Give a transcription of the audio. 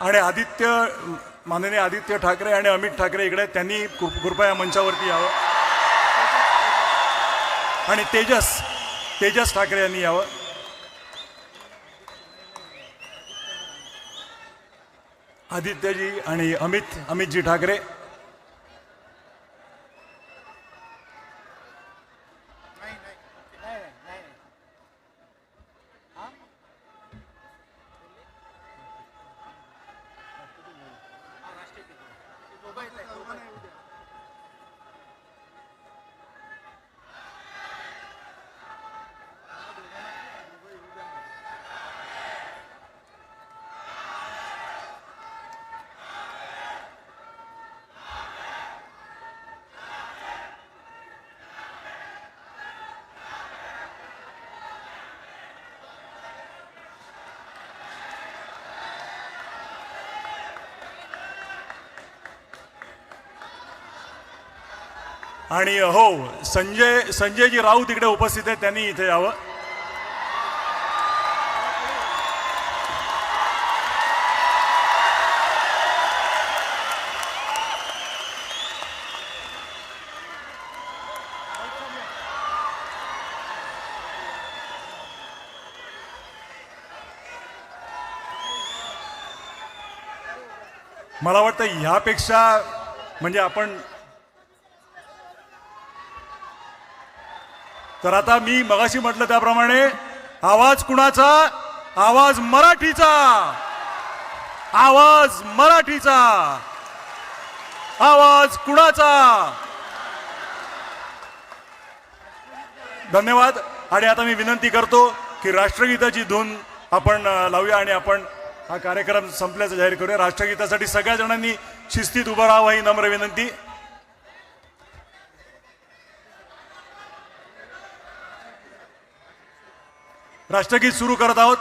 आणि आदित्य माननीय आदित्य ठाकरे आणि अमित ठाकरे इकडे त्यांनी कृ- कृपया मंचावरती यावं. आणि तेजस तेजस ठाकरे यांनी यावं. आदित्यजी आणि अमित अमितजी ठाकरे. आणि हो संजय संजयजी राऊत इकडे उपस्थित आहेत त्यांनी इथे यावं. मला वाटतं ह्यापेक्षा म्हणजे आपण तर आता मी मगाशी म्हटलं त्याप्रमाणे आवाज कुणाचा? आवाज मराठीचा. आवाज मराठीचा. आवाज कुणाचा? धन्यवाद. आणि आता मी विनंती करतो की राष्ट्रगीताची धून आपण लावूया आणि आपण हा कार्यक्रम संपल्याचं जाहीर करूया. राष्ट्रगीतासाठी सगळ्या जणांनी शिस्तीत उभं राहावं ही नम्र विनंती. राष्ट्रगीत सुरू करत आहोत.